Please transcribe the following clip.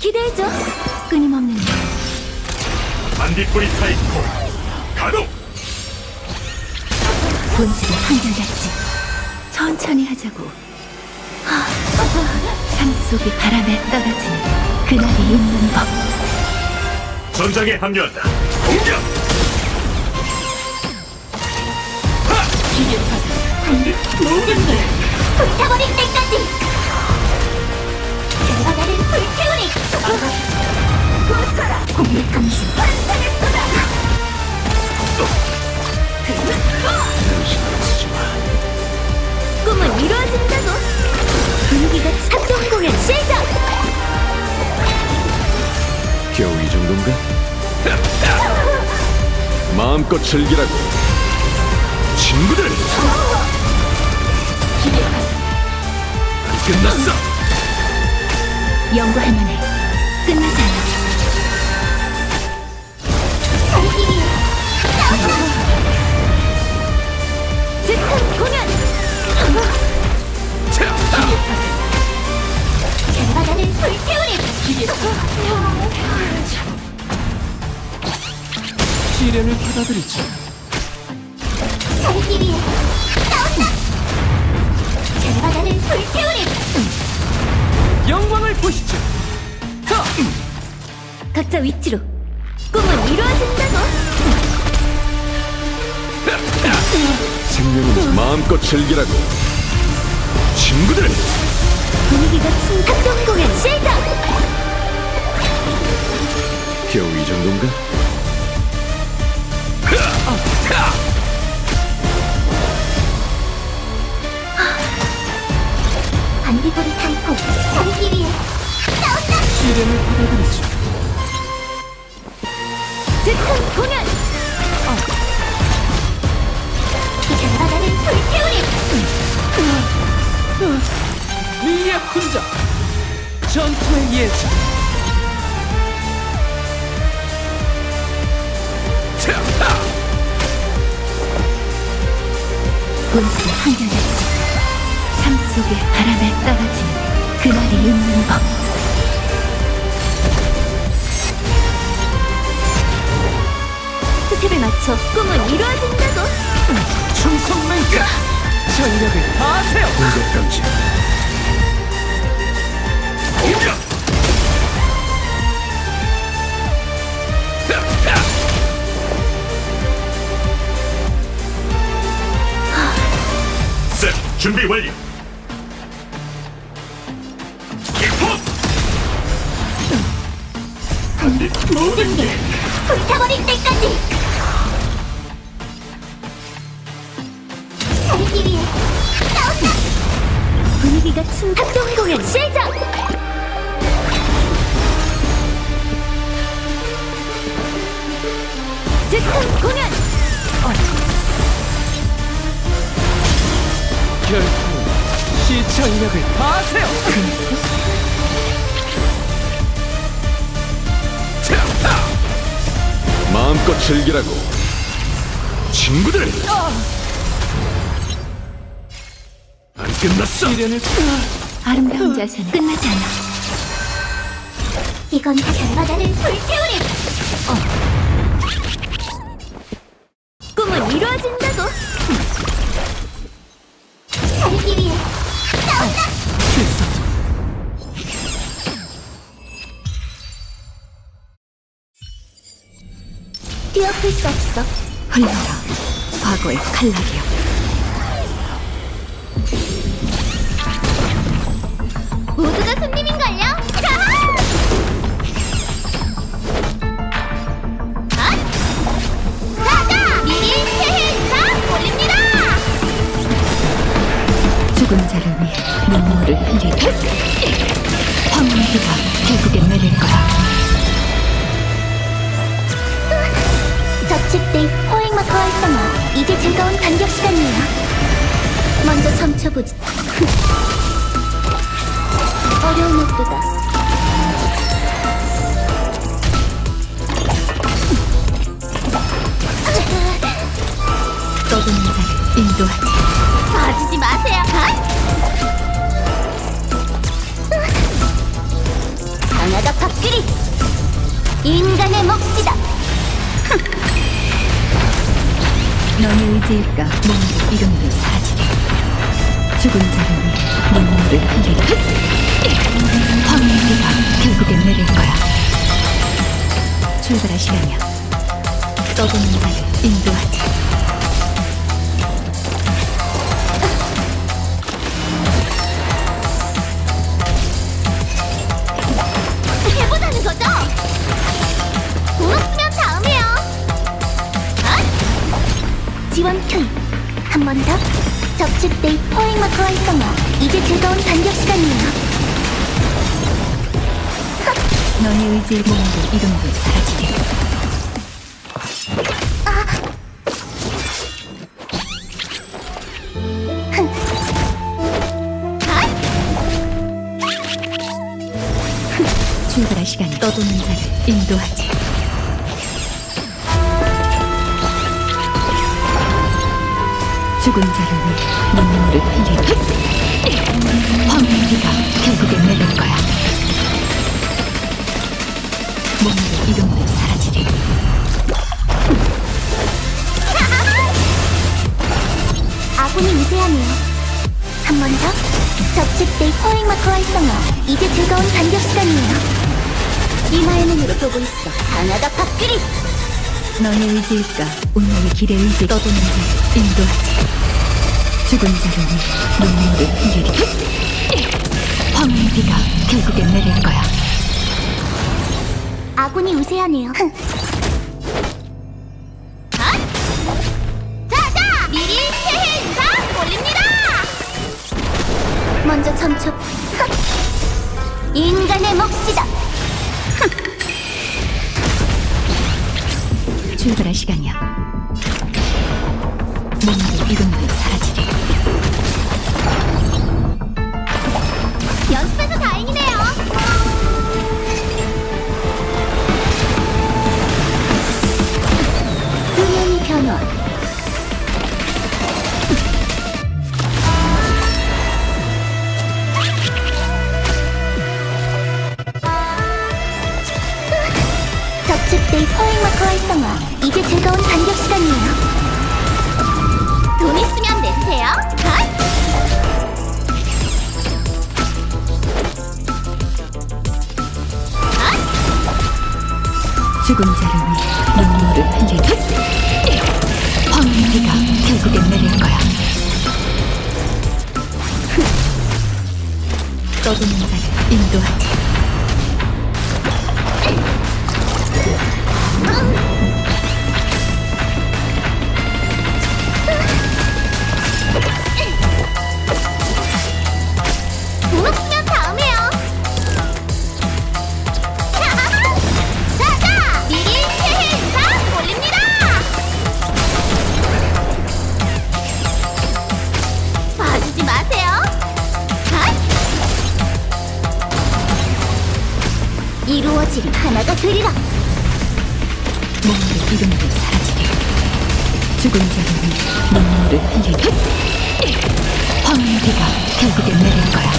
기대해줘. 끊임없는 일. 반딧불이 타이코 가동 본질이 한결같지. 천천히 하자고. 하, 삶 속이 바람에 떨어지는 그날이 있는 법. 전장에 합류한다 공격 불타버릴 때까지. 내가 나를 불태우리. 고쳐라. 공격 감시. 환상의 쏟아. 꿈은 이루어진다고. 분위기가 합동 공연 시작. 겨우 이 정도인가? 마음껏 즐기라고 친구들 안 끝났어 연구할 만해. 끝나지 않아. 살기위해 즉흥 공연! 결과단을 불태우리! 시련을 받아들이죠 살기 위해 싸운다! 결과단을 불태우리! 영광을 보시죠 각자 위치로 꿈은 이루어진다고! 생명은 마음껏 즐기라고 친구들 분위기가 친 합동 공연 시작! 겨우 이 정도인가? 반디거리 타이코 살기 위해 싸운다! 시련을 받아들이죠 즉흥 공연! 결과단을 불태우리! 미의 훈장 전투의 예정 본질이 한결같지 삶 속에 바람에 떨어지는 그날이 있는 법 맞춰 꿈은 이루어진다고. 충성맹자 전력을 다하세요! 공격 감지. 공격! 셋 준비 완료! 기포! 모든 게 불타버릴 때까지 분위기가 친 합동 공연 시작! 즉흥 공연! 결코 시청력을 다하세요! 마음껏 즐기라고. 친구들 안 끝났어. 시련을 아름다운 자세는 끝나지 않아. 이건 다 결과단을 불태우리. 꿈은 이루어진다고. 살기 위해 싸운다. 뛰어풀 수 없어. 흘러라. 과거의 칼날이여 모두가 손님인걸요? 자! 아! 가자! 미리 새해차 올립니다! 죽은 자를 위해 눈물을 흘리다 황무기가 결국엔 내릴 거야 저축대 포획마커 활성화 이제 즐거운 반격 시간이에요 먼저 점쳐보지 어려운 목도다. 떠도는 자를 인도하지. 봐주지 마세요. 강하다 팍 밥그리. 인간의 몫이다. 너의 의지일까? 몸도 이름도 사라지리 죽은 위해 눈물을 흘리리 황무지가 결국엔 내릴 거야. 시간이야 떠도는 자를 인도하지. 아? 지원 투입 한 번 더 접촉대 포획 마커 활성화 이제 즐거운 반격 시간이에요. 너의 의지일 몸도 이름도 사라지리 아? 출발할 시간이야 떠도는 자를 인도하지 죽은 위해 눈물을 흘리리 황무지가 결국엔 내릴 거야 몸도 이름도 사라지리 아군이 미세하네요. 한 번 더. 접촉대 포획 마커 활성화. 이제 즐거운 반격 시간이에요. 이마의 눈으로 보고 있어. 강하다 밥그리. 너의 의지일까 운명의 길에 의지 떠도는 자를 인도하지 죽은 위해 눈물을 흘리리 황무지가 결국엔 내릴 거야 아군이 우세하네요. 자자! 미리 새해 인사 올립니다! 먼저. 하! 인간의 몫이다. 출발할 시간이야. 몸도 이름도 사라지리. 접촉대 포획 마커 활성화. 이제 즐거운 반격 시간이에요. 돈 있으면 내세요. 아? 죽은 자를 위해 눈물을 흘리리. 황무지가 결국엔 내릴 거야. 떠도는 자를 인도하지. 되리라. 몸도 이름도 사라지리. 죽은 위해 눈물을 흘리리. 황무지가 결국엔 내릴 거야.